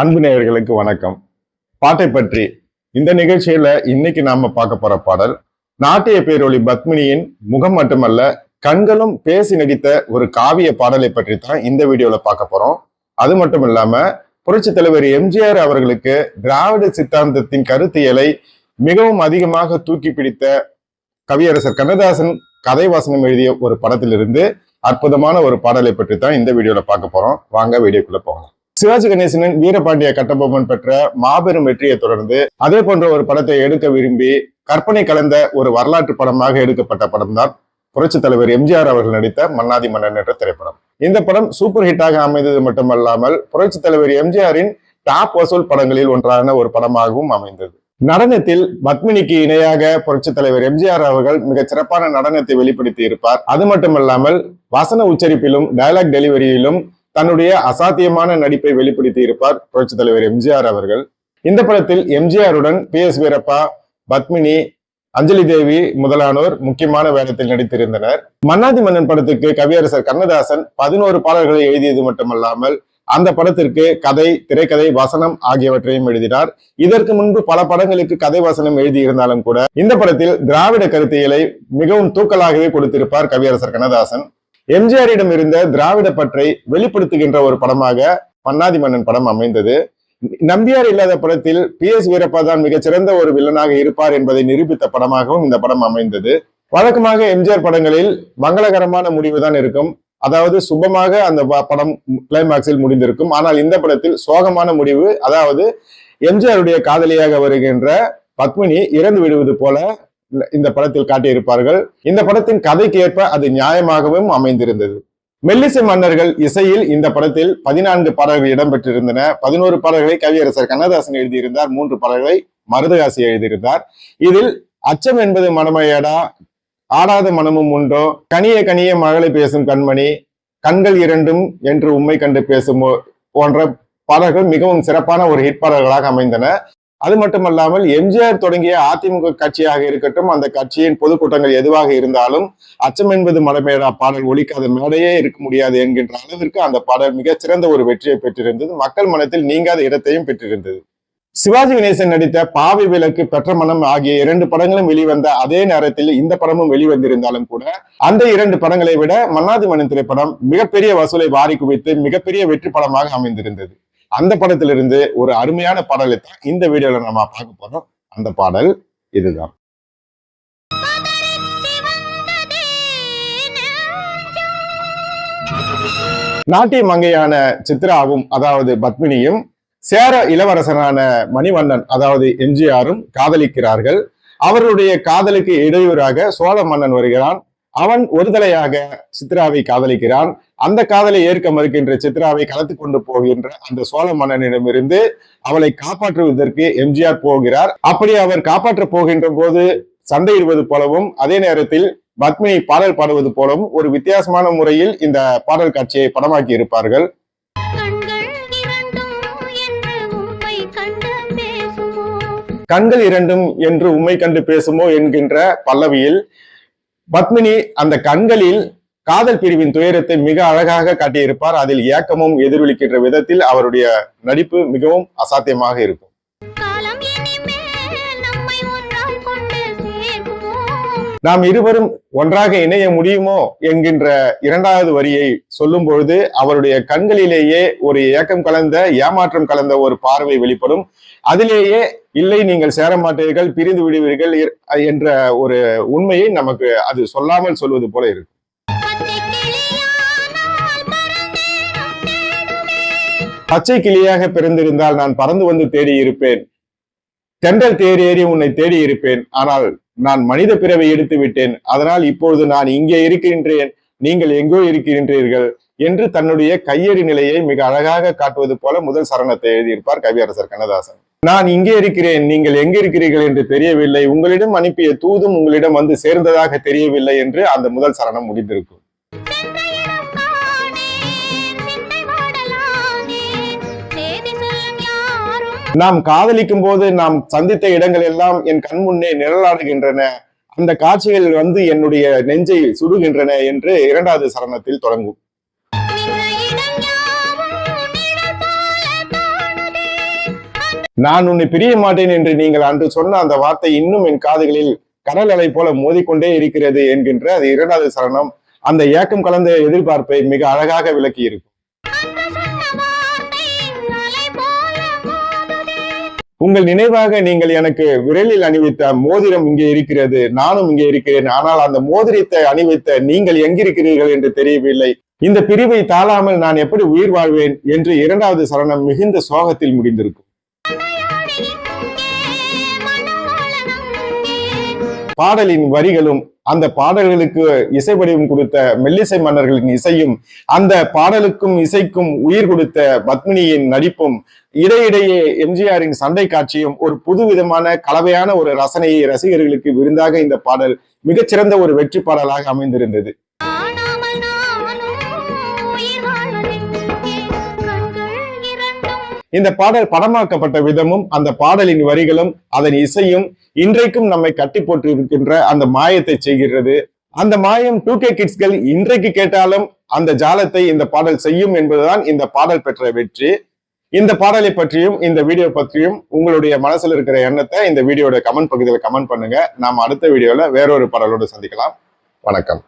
அன்பு நேயர்களுக்கு வணக்கம். பாட்டை பற்றி இந்த நிகழ்ச்சியில இன்னைக்கு நாம பார்க்க போற பாடல் நாட்டிய பேரொளி பத்மினியின் முகம் மட்டுமல்ல கண்களும் பேசி நடித்த ஒரு காவிய பாடலை பற்றி தான் இந்த வீடியோல பார்க்க போறோம். அது மட்டும் இல்லாம புரட்சி தலைவர் எம்ஜிஆர் அவர்களுக்கு திராவிட சித்தாந்தத்தின் கருத்தியலை மிகவும் அதிகமாக தூக்கி பிடித்த கவியரசர் கண்ணதாசன் கதை வாசனம் எழுதிய ஒரு படத்திலிருந்து அற்புதமான ஒரு பாடலை பற்றி தான் இந்த வீடியோல பார்க்க போறோம். வாங்க வீடியோக்குள்ள போகலாம். சிவாஜி கணேசனின் வீரபாண்டிய கட்டபொம்மன் பெற்ற மாபெரும் வெற்றியை தொடர்ந்து அதே போன்ற ஒரு படத்தை எடுக்க விரும்பி கற்பனை கலந்த ஒரு வரலாற்று படமாக எடுக்கப்பட்ட படம் தான் புரட்சி தலைவர் எம்ஜிஆர் அவர்கள் நடித்த மன்னாதி மன்னன் என்ற திரைப்படம். இந்த படம் சூப்பர் ஹிட்டாக அமைந்தது மட்டுமல்லாமல் புரட்சி தலைவர் எம்ஜிஆரின் டாப் வசூல் படங்களில் ஒன்றான ஒரு படமாகவும் அமைந்தது. நடனத்தில் பத்மினிக்கு இணையாக புரட்சி தலைவர் எம்ஜிஆர் அவர்கள் மிக சிறப்பான நடனத்தை வெளிப்படுத்தி இருப்பார். அது மட்டுமல்லாமல் வசன உச்சரிப்பிலும் டயலாக் டெலிவரியிலும் தன்னுடைய அசாத்தியமான நடிப்பை வெளிப்படுத்தி இருப்பார் புரட்சி தலைவர் எம்ஜிஆர் அவர்கள். இந்த படத்தில் எம்ஜிஆருடன் பி எஸ் வீரப்பா பத்மினி அஞ்சலி தேவி முதலானோர் முக்கியமான வேடத்தில் நடித்திருந்தனர். மன்னாதி மன்னன் படத்துக்கு கவியரசர் கண்ணதாசன் பதினோரு பாடல்களை எழுதியது மட்டுமல்லாமல் அந்த படத்திற்கு கதை திரைக்கதை வசனம் ஆகியவற்றையும் எழுதினார். இதற்கு முன்பு பல படங்களுக்கு கதை வசனம் எழுதியிருந்தாலும் கூட இந்த படத்தில் திராவிட கருத்தியலை மிகவும் தூக்கலாகவே கொடுத்திருப்பார் கவியரசர் கண்ணதாசன். எம்ஜிஆரிடம் இருந்த திராவிட பற்றை வெளிப்படுத்துகின்ற ஒரு படமாக மன்னாதி மன்னன் படம் அமைந்தது. நம்பியார் இல்லாத படத்தில் பி எஸ் வீரப்பா தான் மிகச்சிறந்த ஒரு வில்லனாக இருப்பார் என்பதை நிரூபித்த படமாகவும் இந்த படம் அமைந்தது. வழக்கமாக எம்ஜிஆர் படங்களில் மங்களகரமான முடிவு தான் இருக்கும். அதாவது சுபமாக அந்த ப- படம் கிளைமேக்ஸில் முடிந்திருக்கும். ஆனால் இந்த படத்தில் சோகமான முடிவு அதாவது எம்ஜிஆருடைய காதலியாக வருகின்ற பத்மினி இறந்து விடுவது போல இந்த படத்தில் காட்டியிருப்பார்கள். இந்த படத்தின் கதைக்கு ஏற்ப அது நியாயமாகவும் அமைந்திருந்தது. மெல்லிசை மன்னர்கள் இசையில் இந்த படத்தில் பதினான்கு பாடல்கள் இடம்பெற்றிருந்தன. பதினோரு பாடல்களை கவியரசர் கண்ணதாசன் எழுதியிருந்தார். மூன்று பாடல்களை மருதகாசி எழுதியிருந்தார். இதில் அச்சம் என்பது மனமையடா ஆடாத மனமும் உண்டோ கனிய கனிய மகளை பேசும் கண்மணி கண்கள் இரண்டும் என்று உண்மை கண்டு பேசும் போன்ற பாடல்கள் மிகவும் சிறப்பான ஒரு ஹிட் பாடல்களாக அமைந்தன. அது மட்டுமல்லாமல் எம்ஜிஆர் தொடங்கிய அதிமுக கட்சியாக இருக்கட்டும் அந்த கட்சியின் பொதுக்கூட்டங்கள் எதுவாக இருந்தாலும் அச்சம் என்பது மடமேடா பாடல் ஒழிக்காத மேடையே இருக்க முடியாது என்கின்ற அளவிற்கு அந்த பாடல் மிக சிறந்த ஒரு வெற்றியை பெற்றிருந்தது. மக்கள் மனத்தில் நீங்காத இடத்தையும் பெற்றிருந்தது. சிவாஜி கணேசன் நடித்த பாவி விளக்கு பெற்ற மனம் ஆகிய இரண்டு படங்களும் வெளிவந்த அதே நேரத்தில் இந்த படமும் வெளிவந்திருந்தாலும் கூட அந்த இரண்டு படங்களை விட மன்னாதி மன்னன் திரைப்படம் மிகப்பெரிய வசூலை வாரி குவித்து மிகப்பெரிய வெற்றி படமாக அமைந்திருந்தது. அந்த படத்திலிருந்து ஒரு அருமையான பாடலை தான் இந்த வீடியோல நம்ம பார்க்க போறோம். அந்த பாடல் இதுதான். நாட்டிய மங்கையான சித்ராவும் அதாவது பத்மினியும் சேர இளவரசனான மணிவண்ணன் அதாவது எம்ஜிஆரும் காதலிக்கிறார்கள். அவர்களுடைய காதலுக்கு இடையூறாக சோழ மன்னன் வருகிறான். அவன் ஒருதலையாக சித்ராவை காதலிக்கிறான். அந்த காதலை ஏற்க மறுக்கின்ற சித்ராவை கலத்து கொண்டு போகின்ற அந்த சோழ மன்னனிடமிருந்து அவளை காப்பாற்றுவதற்கு எம்ஜிஆர் போகிறார். அப்படி அவர் காப்பாற்ற போகின்ற போது சண்டையிடுவது போலவும் அதே நேரத்தில் பத்மினி பாடல் பாடுவது போலவும் ஒரு வித்தியாசமான முறையில் இந்த பாடல் காட்சியை படமாக்கி இருப்பார்கள். கண்கள் இரண்டும் என்று உம்மை கண்டு பேசுமோ என்கின்ற பல்லவியில் பத்மினி அந்த கண்களில் காதல் பிரிவின் துயரத்தை மிக அழகாக காட்டியிருப்பார். அதில் ஏக்கமும் எதிரொலிக்கின்ற விதத்தில் அவருடைய நடிப்பு மிகவும் அசாத்தியமாக இருக்கும். நாம் இருவரும் ஒன்றாக இணைய முடியுமோ என்கின்ற இரண்டாவது வரியை சொல்லும் பொழுது அவருடைய கண்களிலேயே ஒரு ஏக்கம் கலந்த ஏமாற்றம் கலந்த ஒரு பார்வை வெளிப்படும். அதிலேயே இல்லை நீங்கள் சேர மாட்டீர்கள் பிரிந்து விடுவீர்கள் என்ற ஒரு உண்மையை நமக்கு அது சொல்லாமல் சொல்வது போல இருக்கும் பச்சை கிளியாக பிறந்திருந்தால் நான் பறந்து வந்து தேடி இருப்பேன் தென்றல் தேர் ஏறி உன்னை தேடி இருப்பேன். ஆனால் நான் மனித பிறவை எடுத்து விட்டேன். அதனால் இப்பொழுது நான் இங்கே இருக்கின்றேன். நீங்கள் எங்கோ இருக்கின்றீர்கள் என்று தன்னுடைய கையெறி நிலையை மிக அழகாக காட்டுவது போல முதல் சரணத்தை எழுதியிருப்பார் கவியரசர் கண்ணதாசன். நான் இங்கே இருக்கிறேன். நீங்கள் எங்கே இருக்கிறீர்கள் என்று தெரியவில்லை. உங்களிடம் அனுப்பிய தூதும் உங்களிடம் வந்து சேர்ந்ததாக தெரியவில்லை என்று அந்த முதல் சரணம் முடிந்திருக்கும். நாம் காதலிக்கும் போது நாம் சந்தித்த இடங்கள் எல்லாம் என் கண் முன்னே நிழலாடுகின்றன. அந்த காட்சிகள் வந்து என்னுடைய நெஞ்சை சுடுகின்றன என்று இரண்டாவது சரணத்தில் தொடங்கும். நான் உன்னை பிரிய மாட்டேன் என்று நீங்கள் அன்று சொன்ன அந்த வார்த்தை இன்னும் என் காதுகளில் கடல் அலை போல மோதிக்கொண்டே இருக்கிறது என்கின்ற அது இரண்டாவது சரணம் அந்த ஏக்கம் கலந்த எதிர்பார்ப்பை மிக அழகாக விளக்கி இருக்கும் உங்கள் நினைவாக நீங்கள் எனக்கு விரலில் அணிவித்த மோதிரம் இங்கே இருக்கிறது. நானும் இங்கே இருக்கிறேன். ஆனால் அந்த மோதிரத்தை அணிவித்த நீங்கள் எங்கிருக்கிறீர்கள் என்று தெரியவில்லை. இந்த பிரிவை தாழாமல் நான் எப்படி உயிர் வாழ்வேன் என்று இரண்டாவது சரணம் மிகுந்த சோகத்தில் முடிந்திருக்கும். பாடலின் வரிகளும் அந்த பாடல்களுக்கு இசைவடிவம் கொடுத்த மெல்லிசை மன்னர்களின் இசையும் அந்த பாடலுக்கும் இசைக்கும் உயிர் கொடுத்த பத்மினியின் நடிப்பும் இடையிடையே எம்ஜிஆரின் சண்டை காட்சியும் ஒரு புதுவிதமான கலவையான ஒரு ரசனையை ரசிகர்களுக்கு விருந்தாக இந்த பாடல் மிகச்சிறந்த ஒரு வெற்றி பாடலாக அமைந்திருந்தது. இந்த பாடல் படமாக்கப்பட்ட விதமும் அந்த பாடலின் வரிகளும் அதன் இசையும் இன்றைக்கும் நம்மை கட்டி போட்டு இருக்கின்ற அந்த மாயத்தை செய்கிறது. அந்த மாயம் டூ கே கிட்ஸ்கள் இன்றைக்கு கேட்டாலும் அந்த ஜாலத்தை இந்த பாடல் செய்யும் என்பதுதான் இந்த பாடல் பெற்ற வெற்றி. இந்த பாடலை பற்றியும் இந்த வீடியோ பற்றியும் உங்களுடைய மனசுல இருக்கிற எண்ணத்தை இந்த வீடியோட கமெண்ட் பகுதியில் கமெண்ட் பண்ணுங்க. நாம் அடுத்த வீடியோல வேறொரு பாடலோடு சந்திக்கலாம். வணக்கம்.